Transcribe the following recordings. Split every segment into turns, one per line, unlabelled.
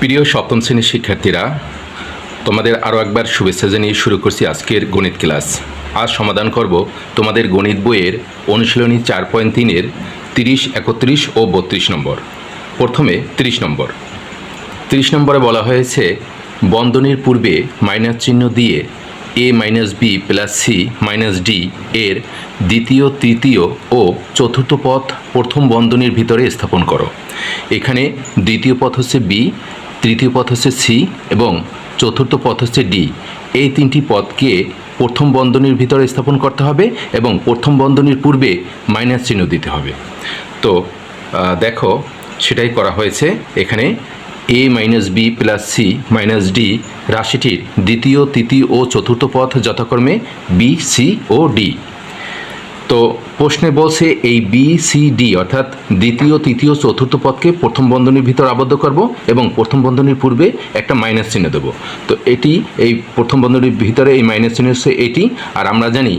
প্রিয় সপ্তম শ্রেণির শিক্ষার্থীরা, তোমাদের আরও একবার শুভেচ্ছা জানিয়ে শুরু করছি আজকের গণিত ক্লাস। আজ সমাধান করব তোমাদের গণিত বইয়ের অনুশীলনী চার পয়েন্ট তিনের তিরিশ, একত্রিশ ও বত্রিশ নম্বর। প্রথমে তিরিশ নম্বর। তিরিশ নম্বরে বলা হয়েছে, বন্ধনীর পূর্বে মাইনাস চিহ্ন দিয়ে A minus B plus C minus D এর দ্বিতীয়, তৃতীয় ও চতুর্থ পথ প্রথম বন্ধনীর ভিতরে স্থাপন করো। এখানে দ্বিতীয় পথ হচ্ছে বি তৃতীয় পথ হচ্ছে সি এবং চতুর্থ পথ হচ্ছে ডি। এই তিনটি পদকে প্রথম বন্ধনীর ভিতরে স্থাপন করতে হবে এবং প্রথম বন্ধনীর পূর্বে মাইনাস চিহ্ন দিতে হবে। তো দেখো, সেটাই করা হয়েছে। এখানে A minus B plus C minus D রাশিটির দ্বিতীয়, তৃতীয় ও চতুর্থ পথ যথাক্রমে বি, সি ও ডি। তো প্রশ্নে বলছে এই বি সি ডি অর্থাৎ দ্বিতীয়, তৃতীয়, চতুর্থ পদকে প্রথম বন্ধনীর ভিতর আবদ্ধ করব এবং প্রথম বন্ধনীর পূর্বে একটা মাইনাস চিহ্ন দেব। তো এটি, এই প্রথম বন্ধনীর ভিতরে এই মাইনাস চিহ্ন হচ্ছে এটি। আর আমরা জানি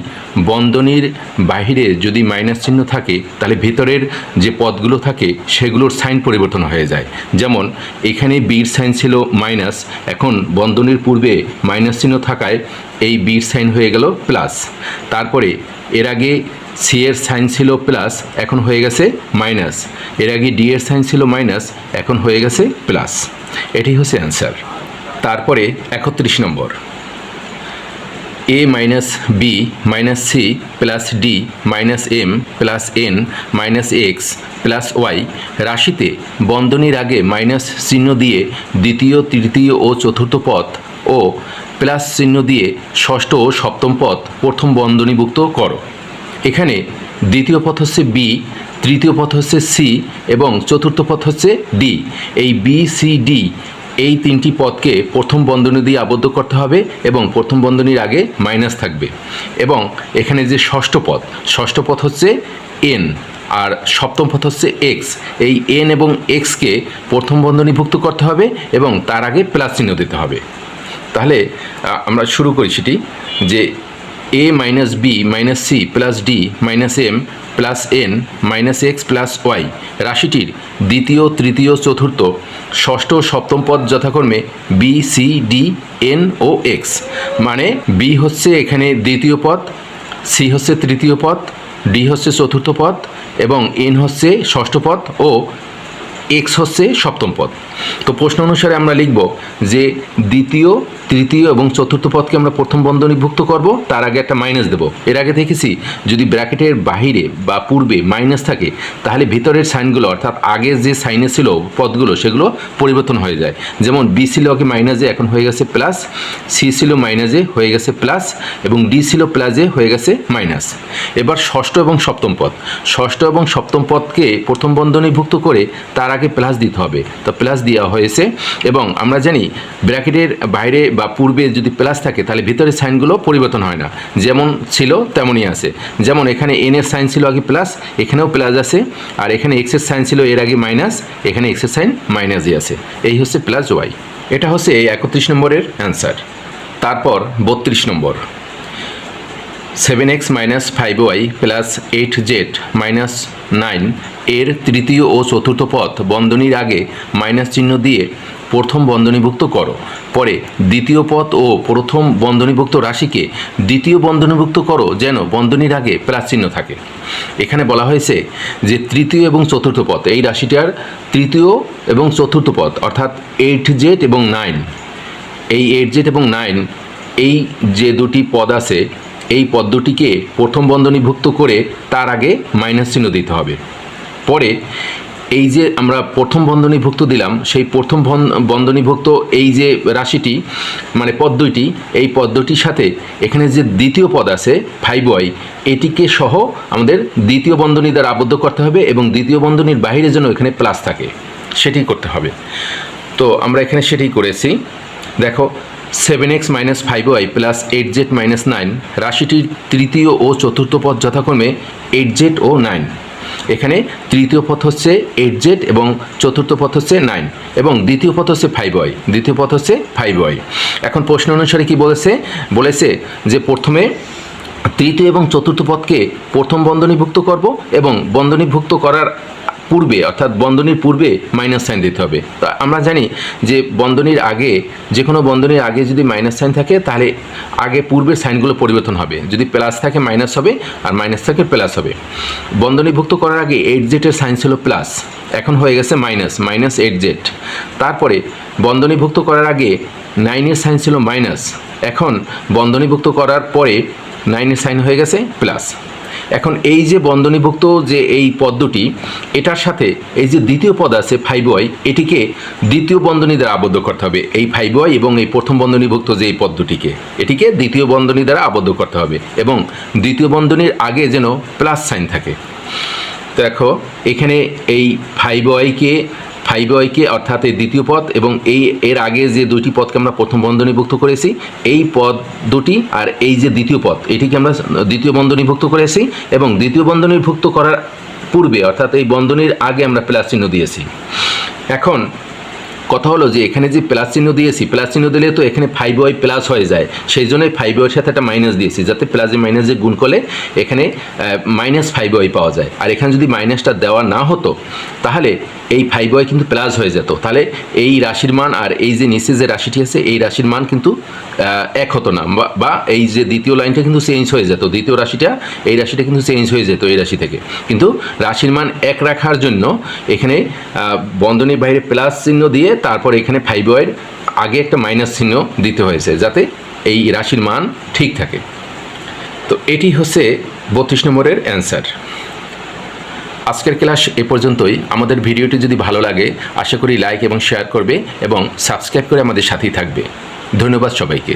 বন্ধনীর বাহিরে যদি মাইনাস চিহ্ন থাকে, তাহলে ভিতরের যে পদগুলো থাকে, সেগুলোর সাইন পরিবর্তন হয়ে যায়। যেমন এখানে বির সাইন ছিল মাইনাস, এখন বন্ধনীর পূর্বে মাইনাস চিহ্ন থাকায় এই বির সাইন হয়ে গেল প্লাস। তারপরে এর আগে সি এর সাইন ছিল প্লাস, এখন হয়ে গেছে মাইনাস। এর আগে ডি এর সাইন ছিল মাইনাস, এখন হয়ে গেছে প্লাস। এটি হচ্ছে অ্যান্সার। তারপরে একত্রিশ নম্বর। A minus B minus C plus D minus M plus N minus X plus Y রাশিতে বন্ধনীর আগে মাইনাস চিহ্ন দিয়ে দ্বিতীয়, তৃতীয় ও চতুর্থ পথ ও প্লাস চিহ্ন দিয়ে ষষ্ঠ ও সপ্তম পথ প্রথম বন্ধনীভুক্ত করো। এখানে দ্বিতীয় পথ হচ্ছে বি, তৃতীয় পথ হচ্ছে সি এবং চতুর্থ পথ হচ্ছে ডি। এই বি, সি, ডি এই তিনটি পদকে প্রথম বন্ধনী দিয়ে আবদ্ধ করতে হবে এবং প্রথম বন্ধনীর আগে মাইনাস থাকবে। এবং এখানে যে ষষ্ঠ পদ ষষ্ঠ পথ হচ্ছে এন আর সপ্তম পথ হচ্ছে এক্স। এই এন এবং এক্সকে প্রথম বন্ধনীভুক্ত করতে হবে এবং তার আগে প্লাস চিহ্ন দিতে হবে। তাহলে আমরা শুরু করি সেটি যে A minus B minus C plus D minus M plus N minus X plus Y রাশিটির দ্বিতীয়, তৃতীয়, চতুর্থ, ষষ্ঠ, সপ্তম পদ যথাক্রমে বি সি ডি এন ও এক্স মানে বি হচ্ছে এখানে দ্বিতীয় পদ সি হচ্ছে তৃতীয় পদ ডি হচ্ছে চতুর্থ পদ এবং এন হচ্ছে ষষ্ঠ পদ ও এক্স হচ্ছে সপ্তম পদ। তো প্রশ্ন অনুসারে আমরা লিখব যে দ্বিতীয়, তৃতীয় এবং চতুর্থ পদকে আমরা প্রথম বন্ধনীভুক্ত করব, তার আগে একটা মাইনাস দেব। এর আগে দেখেছি, যদি ব্র্যাকেটের বাহিরে বা পূর্বে মাইনাস থাকে, তাহলে ভিতরের সাইনগুলো, অর্থাৎ আগে যে সাইনে ছিল পদগুলো, সেগুলো পরিবর্তন হয়ে যায়। যেমন বি ছিল আগে মাইনাসে এখন হয়ে গেছে প্লাস সি ছিল মাইনাসে হয়ে গেছে প্লাস এবং ডি ছিল প্লাসে হয়ে গেছে মাইনাস এবার ষষ্ঠ এবং সপ্তম পদ। ষষ্ঠ এবং সপ্তম পদকে প্রথম বন্ধনীভুক্ত করে, তার আগে প্লাস দিতে হবে। তো প্লাস দেওয়া হয়েছে এবং আমরা জানি ব্র্যাকেটের বাইরে বা পূর্বে যদি প্লাস থাকে, তাহলে ভিতরের সাইনগুলো পরিবর্তন হয় না। যেমন ছিল, তেমনই আছে। যেমন এখানে এন এর সাইন ছিল আগে প্লাস এখানেও প্লাস আছে। আর এখানে এক্স এক্সের সাইন ছিল এর আগে মাইনাস এখানে এক্স এক্সের সাইন মাইনাসই আছে। এই হচ্ছে প্লাস ওয়াই এটা হচ্ছে এই একত্রিশ নম্বরের অ্যান্সার তারপর বত্রিশ নম্বর। Seven X minus five Y plus eight Z minus nine এর তৃতীয় ও চতুর্থ পথ বন্ধনীর আগে মাইনাস চিহ্ন দিয়ে প্রথম বন্ধনীভুক্ত করো। পরে দ্বিতীয় পথ ও প্রথম বন্ধনীভুক্ত রাশিকে দ্বিতীয় বন্ধনীভুক্ত করো যেন বন্ধনীর আগে প্লাস চিহ্ন থাকে। এখানে বলা হয়েছে যে তৃতীয় এবং চতুর্থ পথ, এই রাশিটার তৃতীয় এবং চতুর্থ পথ, অর্থাৎ এইট জেড এবং নাইন এই এইট জেড এবং নাইন এই যে দুটি পদ আছে এই পদ্মটিকে প্রথম বন্ধনীভুক্ত করে তার আগে মাইনাস চিহ্ন দিতে হবে। পরে এই যে আমরা প্রথম বন্ধনীভুক্ত দিলাম, সেই প্রথম বন- বন্ধনীভুক্ত এই যে রাশিটি মানে পদ্মটি এই পদ্মটির সাথে এখানে যে দ্বিতীয় পদ আছে ফাইভ ওয়াই এটিকে সহ আমাদের দ্বিতীয় বন্ধনী দ্বারা আবদ্ধ করতে হবে এবং দ্বিতীয় বন্ধনীর বাইরে যেন এখানে প্লাস থাকে সেটি করতে হবে। তো আমরা এখানে সেটাই করেছি। দেখো seven X minus five Y plus eight Z minus nine রাশিটির তৃতীয় ও চতুর্থ পদ যথাক্রমে এইট জেড ও নাইন এখানে তৃতীয় পথ হচ্ছে এইট জেড এবং চতুর্থ পথ হচ্ছে নাইন এবং দ্বিতীয় পথ হচ্ছে ফাইভ ওয়াই দ্বিতীয় পথ হচ্ছে ফাইভ ওয়াই এখন প্রশ্ন অনুসারে কি বলেছে? বলেছে যে প্রথমে তৃতীয় এবং চতুর্থ পদকে প্রথম বন্ধনীভুক্ত করব এবং বন্ধনীভুক্ত করার পূর্বে, অর্থাৎ বন্ধনীর পূর্বে মাইনাস সাইন দিতে হবে। তো আমরা জানি যে বন্ধনীর আগে, যে কোনো বন্ধনীর আগে যদি মাইনাস সাইন থাকে, তাহলে আগে পূর্বের সাইনগুলো পরিবর্তন হবে। যদি প্লাস থাকে মাইনাস হবে, আর মাইনাস থাকে প্লাস হবে। বন্ধনীভুক্ত করার আগে এইট জেটের সাইন ছিল প্লাস এখন হয়ে গেছে মাইনাস মাইনাস এইট জেড তারপরে বন্ধনীভুক্ত করার আগে নাইনের সাইন ছিল মাইনাস এখন বন্ধনীভুক্ত করার পরে নাইনের সাইন হয়ে গেছে প্লাস এখন এই যে বন্ধনীভুক্ত যে এই পদ্মটি, এটার সাথে এই যে দ্বিতীয় পদ আছে ফাইভ ওয়াই, এটিকে দ্বিতীয় বন্ধনী দ্বারা আবদ্ধ করতে হবে। এই ফাইভ ওয়াই এবং এই প্রথম বন্ধনীভুক্ত যে এই পদ্মটিকে, এটিকে দ্বিতীয় বন্ধনী দ্বারা আবদ্ধ করতে হবে এবং দ্বিতীয় বন্ধনীর আগে যেন প্লাস সাইন থাকে। দেখো, এখানে এই ফাইভ ওয়াইকে ফাইভ ওয়াইকে অর্থাৎ এই দ্বিতীয় পদ এবং এই এর আগে যে দুটি পদকে আমরা প্রথম বন্ধনীভুক্ত করেছি, এই পদ দুটি আর এই যে দ্বিতীয় পদ এটিকে আমরা দ্বিতীয় বন্ধনীভুক্ত করেছি এবং দ্বিতীয় বন্ধনীভুক্ত করার পূর্বে অর্থাৎ এই বন্ধনীর আগে আমরা প্লাস চিহ্ন দিয়েছি। এখন কথা হলো যে এখানে যে প্লাস চিহ্ন দিয়েছি প্লাস চিহ্ন দিলে তো এখানে ফাইভ ওয়াই প্লাস হয়ে যায়। সেই জন্যই ফাইভ ওয়াইয়ের সাথে একটা মাইনাস দিয়েছি, যাতে প্লাসে মাইনাসে গুণ করলে এখানে মাইনাস ফাইভ ওয়াই পাওয়া যায়। আর এখানে যদি মাইনাসটা দেওয়া না হতো, তাহলে এই ফাইভ ওয়াই কিন্তু প্লাস হয়ে যেত। তাহলে এই রাশির মান আর এই যে নিচে যে রাশিটি আছে, এই রাশির মান কিন্তু এক হতো না। বা- এই যে দ্বিতীয় লাইনটা কিন্তু চেঞ্জ হয়ে যেত। দ্বিতীয় রাশিটা, এই রাশিটা কিন্তু চেঞ্জ হয়ে যেত এই রাশি থেকে। কিন্তু রাশির মান এক রাখার জন্য এখানে বন্ধনীর বাইরে প্লাস চিহ্ন দিয়ে তারপর এখানে ফাইভ আগে একটা মাইনাস চিহ্ন দিতে হয়েছে যাতে এই রাশির মান ঠিক থাকে। তো এটি হচ্ছে বত্রিশ নম্বরের অ্যান্সার আজকের ক্লাস এ পর্যন্তই। আমাদের ভিডিওটি যদি ভালো লাগে, আশা করি লাইক এবং শেয়ার করবে এবং সাবস্ক্রাইব করে আমাদের সাথেই থাকবে। ধন্যবাদ সবাইকে।